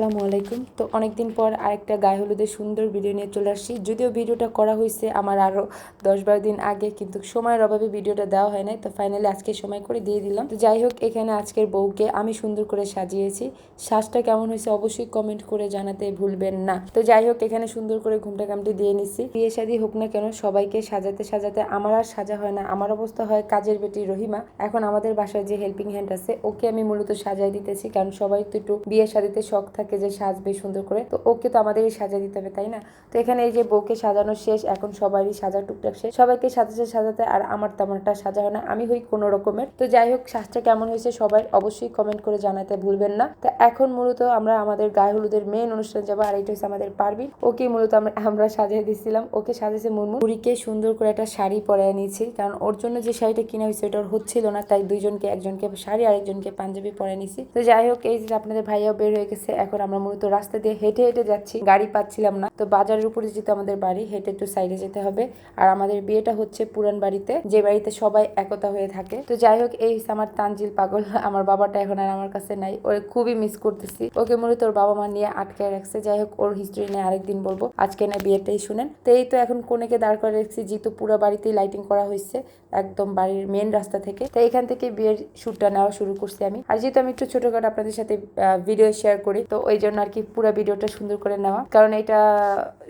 আসসালামু আলাইকুম। তো অনেকদিন পর আরেকটা গায়ে হলুদের সুন্দর ভিডিও নিয়ে চলে আসছি। যদিও ভিডিওটা করা হয়েছে আমার আরও দশ বারো দিন আগে, কিন্তু সময়ের অভাবে ভিডিওটা দেওয়া হয় নাই। তো ফাইনালি আজকে সময় করে দিয়ে দিলাম। তো যাই হোক, এখানে আজকের বউকে আমি সুন্দর করে সাজিয়েছি। সাজটা কেমন হয়েছে অবশ্যই কমেন্ট করে জানাতে ভুলবেন না। তো যাই হোক, এখানে সুন্দর করে ঘুমটা কামটি দিয়ে নিচ্ছি। বিয়ে শাদী হোক না কেন, সবাইকে সাজাতে সাজাতে আমার আর সাজা হয় না। আমার অবস্থা হয় কাজের বেটি রহিমা। এখন আমাদের বাসায় যে হেল্পিং হ্যান্ড আছে, ওকে আমি মূলত সাজাই দিতেছি। কারণ সবাই তো একটু বিয়ে শাদিতে শখ থাকে। যে সাজবে সুন্দর করে, তো ওকে তো আমাদেরই সাজিয়ে দিতে হবে, তাই না? তো এখানে এই যে বউকে সাজানো শেষ, এখন সবারই সাজা টুকটাক শেষ। সবাইকে সাজাতে সাজাতে আর আমার তেমনটা সাজা হয় না, আমি হই কোনো রকমের। তো যাই হোক, সাজটা কেমন হয়েছে সবাই অবশ্যই কমেন্ট করে জানাতে ভুলবেন না। তো এখন মূলত আমরা আমাদের গায়ে হলুদের মেন অনুষ্ঠান যাব, আর এটা হচ্ছে আমাদের পারবি। ওকে মূলত আমরা সাজিয়ে দিচ্ছিলাম ওকে সাজিয়েছে মুরমুর পুরীকে সুন্দর করে একটা শাড়ি পরে নিয়েছি, কারণ ওর জন্য যে শাড়িটা কিনা হয়েছে ওটা ওর হচ্ছিল না, তাই দুইজনকে, একজনকে শাড়ি আরেকজনকে পাঞ্জাবি পরে নিয়েছি। তো যাই হোক, এই যে আপনাদের ভাইয়াও বের হয়ে গেছে, এখন আমরা মূলত রাস্তা দিয়ে হেঁটে হেঁটে যাচ্ছি। গাড়ি পাচ্ছিলাম না। তো বাজারের উপরে যেতে আমাদের বাড়ি, হেঁটে একটু সাইডে যেতে হবে। আর আমাদের বিয়েটা হচ্ছে পুরান বাড়িতে। যে বাড়িতে সবাই একতা হয়ে থাকে। তো যাই হোক, এই আমার তানজিল পাগল। আমার বাবাটা এখন আর আমার কাছে নাই। ওরে খুবই মিস করতেছি। ওকে মূলত ওর বাবা মা নিয়ে আটকে রাখছে। যাই হোক, ওর হিস্ট্রি নিয়ে আরেকদিন বলব। আজকে না বিয়েটাই শুনেন। তো এই তো এখন কোনেকে দাঁড় করে রেখেছি, যেহেতু পুরো বাড়িতেই লাইটিং করা হয়েছে একদম বাড়ির মেন রাস্তা থেকে। তো এখান থেকে বিয়ের শ্যুটটা নেওয়া শুরু করছি আমি। আর যেহেতু আমি একটু ছোটখাটো আপনাদের সাথে ভিডিও শেয়ার করি, তো ওই জন্য আর কি পুরো ভিডিওটা সুন্দর করে নেওয়া। কারণ এটা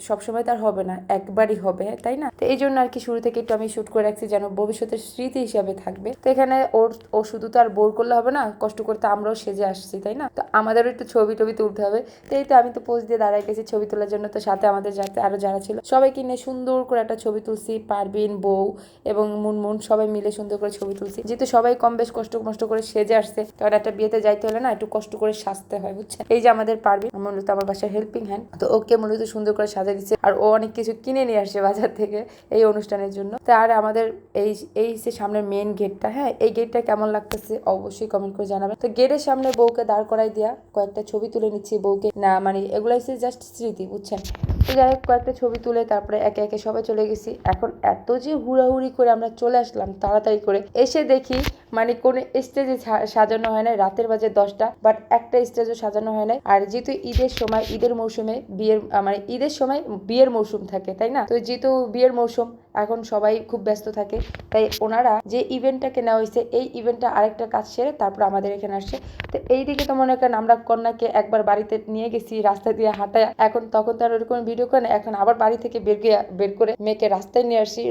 সবসময় তার হবে না, একবারই হবে, তাই না? তো এই জন্য আর কি শুরু থেকে একটু আমি শুট করে রাখছি যেন ভবিষ্যতের স্মৃতি হিসাবে থাকবে। তো এখানে ওর, ও শুধু তো আর বোর করলে হবে না, কষ্ট করতে আমরাও সেজে আসছি, তাই না? তো আমাদেরও একটু ছবি টবি তুলতে হবে। তো এই তো আমি তো পোজ দিয়ে দাঁড়াই গেছি ছবি তোলার জন্য, তো সাথে আমাদের যাতে আরও যারা ছিল, সবাইকে নিয়ে সুন্দর করে একটা ছবি তুলছি পারবিন বউ এবং মুনমুন, সবাই মিলে সুন্দর করে ছবি তুলছি। যেহেতু সবাই কম বেশ কষ্ট মষ্ট করে সেজে আসছে কারণ একটা বিয়েতে যাইতে হলে না একটু কষ্ট করে সাজতে হয়, বুঝছেন? এই যে আমাদের পারবিন মূলত আমার বাসার হেল্পিং হ্যান্ড তো ওকে মূলত সুন্দর করে সাজা দিচ্ছে আর ও অনেক কিছু কিনে নিয়ে আসছে বাজার থেকে এই অনুষ্ঠানের জন্য। তার আমাদের এই এই যে সামনের মেন গেটটা হ্যাঁ এই গেটটা কেমন লাগতেছে অবশ্যই কমেন্ট করে জানাবেন। তো গেটের সামনে বউকে দাঁড় করাই দেওয়া কয়েকটা ছবি তুলে নিচ্ছি বউকে। না মানে এগুলো হচ্ছে জাস্ট স্মৃতি, বুঝছেন? তো যাই হোক, কয়েকটা ছবি তুলে তারপরে একে একে সবাই চলে গেছি। এখন এত যে হুড়াহুড়ি করে আমরা চলে আসলাম, তাড়াতাড়ি করে। এসে দেখি মানে কোনো স্টেজে সাজানো হয় না রাতের বাজে দশটা বাট একটা স্টেজও সাজানো হয় না আর যেহেতু ঈদের সময়, ঈদের মৌসুমে বিয়ের মানে ঈদের সময় বিয়ের মৌসুম থাকে, তাই না? তো যেহেতু বিয়ের মৌসুম এখন সবাই খুব ব্যস্ত থাকে। তাই ওনারা যে ইভেন্টটাকে নেওয়া হয়েছে, এই ইভেন্টটা আরেকটা কাজ সেরে তারপর আমাদের এখানে আসছে। তো এই দিকে তো মনে করেন আমরা কন্যাকে একবার বাড়িতে নিয়ে গেছি, রাস্তা দিয়ে হাঁটায়। এখন তখন তো আর ওরকম ভিডিও করে এখন আবার বাড়ি থেকে বের বের করে মেয়েকে রাস্তায় নিয়ে আসি।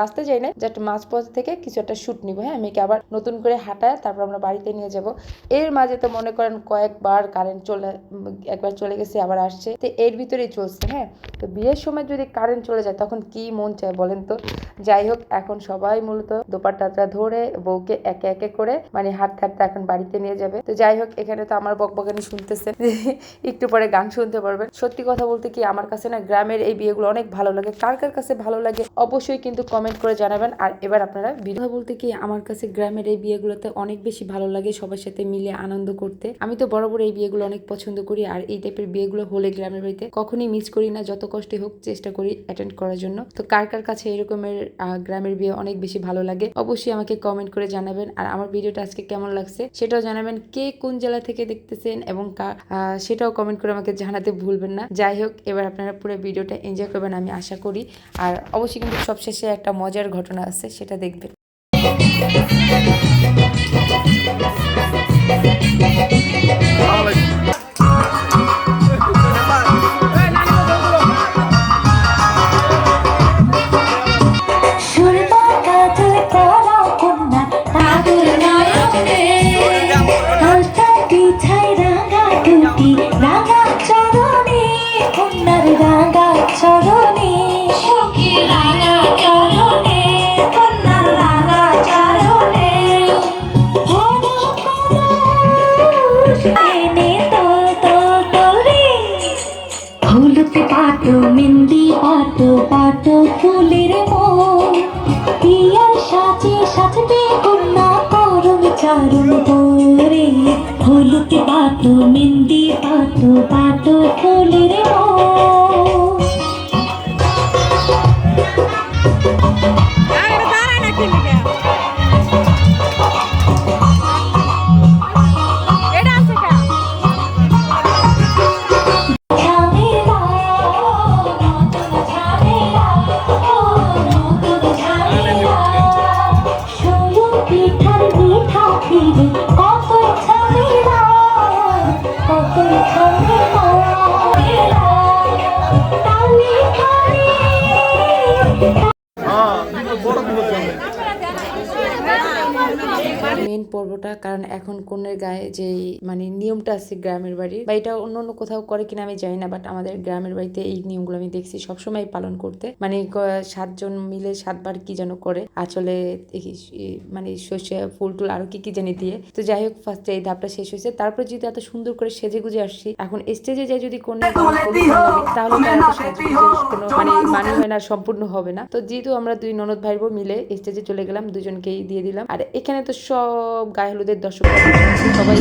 রাস্তায় যাই না জাস্ট মাঝপথ থেকে কিছু একটা শ্যুট নিব হ্যাঁ? মেয়েকে আবার নতুন করে হাঁটায়, তারপর আমরা বাড়িতে নিয়ে যাব। এর মাঝে তো মনে করেন কয়েকবার কারেন্ট চলে, একবার চলে গেছে, আবার আসছে। তো এর ভিতরেই চলছে হ্যাঁ? তো বিয়ের সময় যদি কারেন্ট চলে যায়, তখন কি মন চায় বলেন? তো যাই হোক, এখন সবাই মূলত দোপাট্টাটা ধরে বউকে একে একে করে মানে হাঁটতে হাঁটতে এখন বাড়িতে নিয়ে যাবে। তো যাই হোক, এখানে তো আমার বকবকানি শুনতেছেন একটু পরে গান শুনতে পারবেন। সত্যি কথা বলতে কি আমার কাছে না গ্রামের এই বিয়েগুলো অনেক ভালো লাগে। কার কার কাছে ভালো লাগে অবশ্যই কিন্তু কমেন্ট করে জানাবেন। আর এবার আপনারা ভিডিও বলতে কি আমার কাছে গ্রামের এই বিয়েগুলোতে অনেক বেশি ভালো লাগে সবার সাথে মিলে আনন্দ করতে। আমি তো বরাবর এই বিয়েগুলো অনেক পছন্দ করি আর এই টাইপের বিয়েগুলো হলে গ্রামের বাড়িতে কখনই মিস করি না। যত কষ্টে হোক চেষ্টা করি অ্যাটেন্ড করার জন্য। তো কার কার কাছে এরকমের গ্রামের বিয়ে অনেক বেশি ভালো লাগে। অবশ্যই আমাকে কমেন্ট করে জানাবেন। আর আমার ভিডিওটা আজকে কেমন লাগছে সেটাও জানাবেন। কে কোন জেলা থেকে দেখতেছেন এবং সেটাও কমেন্ট করে আমাকে জানাতে ভুলবেন না। যাই হোক, এবার আপনারা পুরো ভিডিওটা এনজয় করবেন আমি আশা করি। আর অবশ্যই কিন্তু সবশেষে একটা মজার ঘটনা আছে, সেটা দেখবেন। সুরমা হলুদ পাটো পাতো পাটো ফুলের ভাঙে না তালে তালে মেন পর্বটা কারণ এখন কন্যার গায়ে যে মানে নিয়মটা আছে গ্রামের বাড়ি বা এটা অন্য অন্য কোথাও করে কিনা আমি জানি না বাট আমাদের গ্রামের বাড়িতে এই নিয়মগুলো আমি দেখছি সবসময় পালন করতে। মানে সাতজন মিলে সাতবার কি যেন করে আসলে মানে শস্য ফুল টুল আরও কি কি জানি দিয়ে। তো যাই হোক ফার্স্টে এই ধাপটা শেষ হয়েছে। তারপর যদি এত সুন্দর করে সেজে গুজে আসছি এখন স্টেজে যাই যদি কন্যা তাহলে কোনো মানে মানে হয় না সম্পূর্ণ হবে না। তো যেহেতু আমরা দুই ননদ ভাই বোন মিলে স্টেজে চলে গেলাম দুজনকেই দিয়ে দিলাম। আর এখানে তো সব গায়ে হলুদের দর্শক সবাই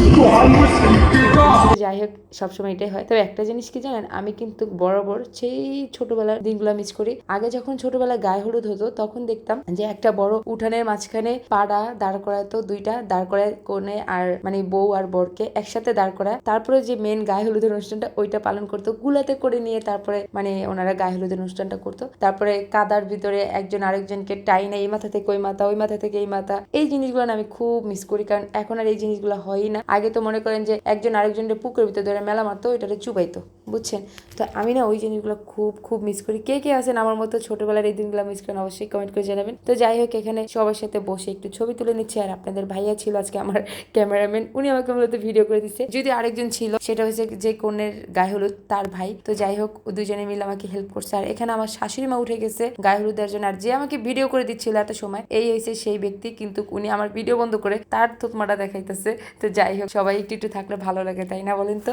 যাই হোক, সবসময় এটাই হয়। তবে একটা জিনিস কি জানেন? আমি কিন্তু বরাবর সেই ছোটবেলার দিনগুলো মিস করি। আগে যখন ছোটবেলায় গায়ে হলুদ হতো, তখন দেখতাম যে একটা বড় উঠানের মাঝখানে পাড়া দাঁড় করাতো, দুইটা দাঁড় করায় কোণে আর মানে বউ আর বরকে একসাথে দাঁড় করায়। তারপরে যে মেন গায়ে হলুদের অনুষ্ঠানটা, ওইটা পালন করতো। গুলাতে করে নিয়ে তারপরে মানে ওনারা গায়ে হলুদের অনুষ্ঠানটা করতো। তারপরে কাদার ভিতরে একজন আরেকজনকে টাই টাইনা, এই মাথা থেকে ওই মাথা ওই মাথা থেকে এই মাথা। এই জিনিসগুলো আমি খুব মিস করি, কারণ এখন আর এই জিনিসগুলো হয়ই না। আগে তো মনে করেন যে একজন আরেকজনের পুকুরের ভিতরে ধরে মেলা মারতো, ওইটারে চুবাইতো। বুঝছেন? তো আমি না ওই জিনিসগুলো খুব খুব মিস করি। কে কে আছেন আমার মতো ছোটবেলার এই দিনগুলো মিস করেন অবশ্যই কমেন্ট করে জানাবেন। তো যাই হোক, এখানে সবার সাথে বসে একটু ছবি তুলে নিচ্ছে আর আপনাদের ভাইয়া ছিল আজকে আমার ক্যামেরাম্যান উনি আমাকে মূলত ভিডিও করে দিচ্ছে। যদি আরেকজন ছিল, সেটা হচ্ছে যে কনের গায়ে হলুদ, তার ভাই। তো যাই হোক দুজনে মিলে আমাকে হেল্প করছে। আর এখানে আমার শাশুড়ি মা উঠে গেছে গায়ে হলুদ দেওয়ার জন্য। আর যে আমাকে ভিডিও করে দিচ্ছিল এত সময়, এই হয়েছে সেই ব্যক্তি। কিন্তু উনি আমার ভিডিও বন্ধ করে তার থতমাটা দেখাইতেছে। তো যাই হোক, সবাই একটু একটু থাকলে ভালো লাগে, তাই না বলেন তো?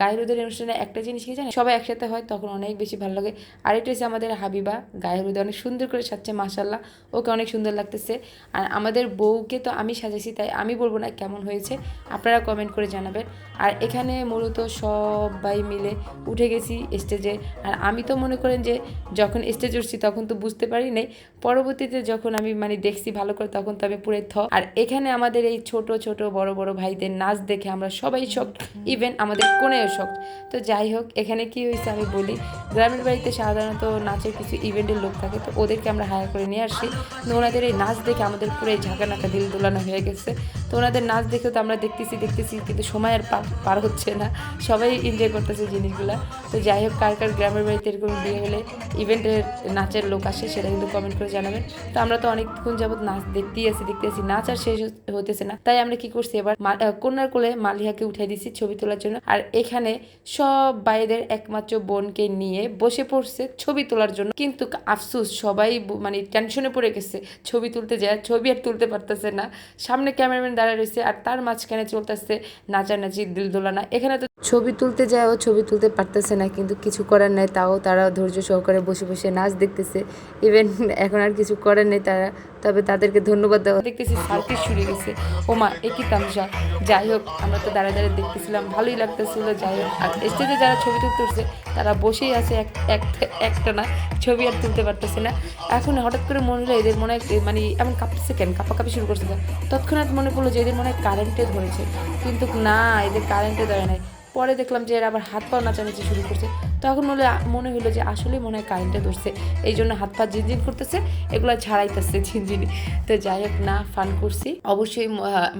গায়ে হলুদের অনুষ্ঠানে একটা জিনিস কি জানেন? সবাই একসাথে হয়, তখন অনেক বেশি ভালো লাগে। আর এটা হচ্ছে আমাদের হাবিবা গায়ে হলুদে অনেক সুন্দর করে সাজছে মাসাল্লাহ ওকে অনেক সুন্দর লাগতেছে। আর আমাদের বউকে তো আমি সাজাইছি, তাই আমি বলব না কেমন হয়েছে। আপনারা কমেন্ট করে জানাবেন। আর এখানে মূলত সবাই মিলে উঠে গেছি স্টেজে আর আমি তো মনে করেন যে, যখন স্টেজ উঠছি, তখন তো বুঝতে পারি নাই। পরবর্তীতে যখন আমি মানে দেখছি ভালো করে, তখন তো আমি পুরে থ। আর এখানে আমাদের এই ছোট ছোট, বড় বড় ভাইদের নাচ দেখে আমরা সবাই শখ ইভেন আমাদের কোনেও শখ তো যাই হোক এখানে কি হয়েছে আমি বলি। গ্রামের বাড়িতে সাধারণত নাচের কিছু ইভেন্টের লোক থাকে, তো ওদেরকে আমরা হায়ার করে নিয়ে আসি। তো ওনাদের এই নাচ দেখে আমাদের পুরো ঝাঁকা নাকা দিল দোলানো হয়ে গেছে। তো ওনাদের নাচ দেখে তো আমরা দেখতেছি দেখতেছি, কিন্তু সময় আর পার হচ্ছে না। সবাই এনজয় করতেছে জিনিসগুলো। তো যাই হোক কার কার গ্রামের বাড়িতে এরকম বিয়ে হলে ইভেন্টের নাচের লোক আসে, সেটা কিন্তু কমেন্ট করে জানাবেন। তো আমরা তো অনেকক্ষণ যাবত নাচ দেখতেই আছি দেখতে আছি। নাচ আর শেষ হতেছে না। তাই আমরা কি করছি এবার? কন্যার কোলে মালিহাকে উঠাই দিছি ছবি তোলার জন্য। আর এখানে সব বাইরের একমাত্র বোনকে নিয়ে বসে পড়ছে ছবি তোলার জন্য। কিন্তু আফসুস, সবাই মানে টেনশনে পড়ে গেছে। ছবি তুলতে যায়, ছবি আর তুলতে পারতেছে না। সামনে ক্যামেরাম্যান দাঁড়ায় রয়েছে আর তার মাঝখানে চলতেছে নাচানাচি দিল দোলানা এখানে তো ছবি তুলতে যায় ও ছবি তুলতে পারতেছে না, কিন্তু কিছু করার নেই। তাও তারা ধৈর্য সহকারে বসে বসে নাচ দেখতেছে। ইভেন এখন আর কিছু করার নেই, তারা তবে তাদেরকে ধন্যবাদ দেওয়া দেখতেছি সার্কিট শুরু গেছে। ওমা একই তামসা? যাই হোক, আমরা তো দাঁড়া দাঁড়িয়ে দেখতেছিলাম, ভালোই লাগতেছিল, যাই হোক। আর স্টেজে যারা ছবি তুলতে উঠছে, তারা বসেই আছে এক, এক- একটা না, ছবি আর তুলতে পারতেছে না। এখন হঠাৎ করে মনে হলো এদের মনে মানে এমন কাঁপতেছে কেন? কাঁপাকাঁপি শুরু করছে তৎক্ষণাৎ মনে পড়ল যে এদের মনে হয় কারেন্টে ধরেছে। কিন্তু না, এদের কারেন্টে ধরে নাই। পরে দেখলাম যে এরা আবার হাত পা নাচানাচি শুরু করছে। তখন মনে মনে হলো যে আসলে মনে হয় কারেন্টে ধরছে। এই জন্য হাত পা ঝিনঝিন করতেছে, এগুলো ছাড়াইতেছে ঝিনঝিনি তো যাই হোক না ফান করছি। অবশ্যই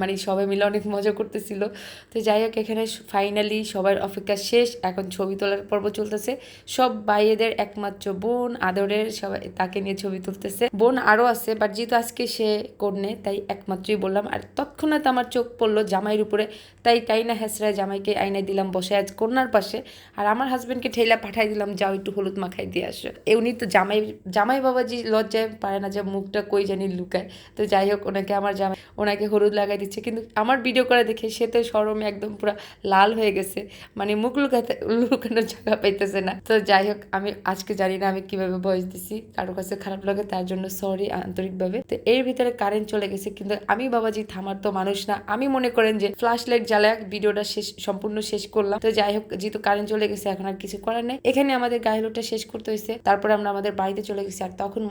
মানে সবাই মিলে অনেক মজা করতেছিল। তো যাই হোক, এখানে ফাইনালি সবার অপেক্ষা শেষ। এখন ছবি তোলার পর্ব চলতেছে। সব ভাইয়েদের একমাত্র বোন, আদরের সবাই তাকে নিয়ে ছবি তুলতেছে। বোন আরও আছে বাট যেহেতু আজকে সে কন্যে, তাই একমাত্রই বললাম। আর তৎক্ষণাৎ আমার চোখ পড়ল জামাইয়ের উপরে। তাই টাইনা হেসরায় জামাইকে আইনায় দিলাম, বসে আজ কন্যার পাশে। আর আমার হাজবেন্ডকে ঠেলা পাঠাই দিলাম, যাও একটু হলুদ মাখাই দিয়ে আসো। উনি তো জামাই জামাই বাবাজি লজ্জায় পারে না যে মুখটা কই জানি লুকায়। তো যাই হোক, ওনাকে আমার জামাই, ওনাকে হলুদ লাগাই দিচ্ছে। কিন্তু আমার ভিডিও করে দেখে সে তো সরমে একদম পুরো লাল হয়ে গেছে। মানে মুখ লুকাতে, লুকানোর জায়গা পাইতেছে না। তো যাই হোক, আমি আজকে জানি না আমি কীভাবে ভয়েস দিছি, কারও কাছে খারাপ লাগে তার জন্য সরি আন্তরিকভাবে। তো এর ভিতরে কারেন্ট চলে গেছে, কিন্তু আমি বাবাজি থামার তো মানুষ না। আমি মনে করেন যে ফ্ল্যাশ লাইট জ্বালায় ভিডিওটা শেষ, সম্পূর্ণ শেষ করলাম। তো যাই হোক, যেহেতু কারেন্ট চলে গেছে, এখন আর কিছু নেই এখানে আমাদের গায়ে শেষ করতে হয়েছে। তারপরে আমরা আমাদের বাড়িতে চলে গেছি আর তখন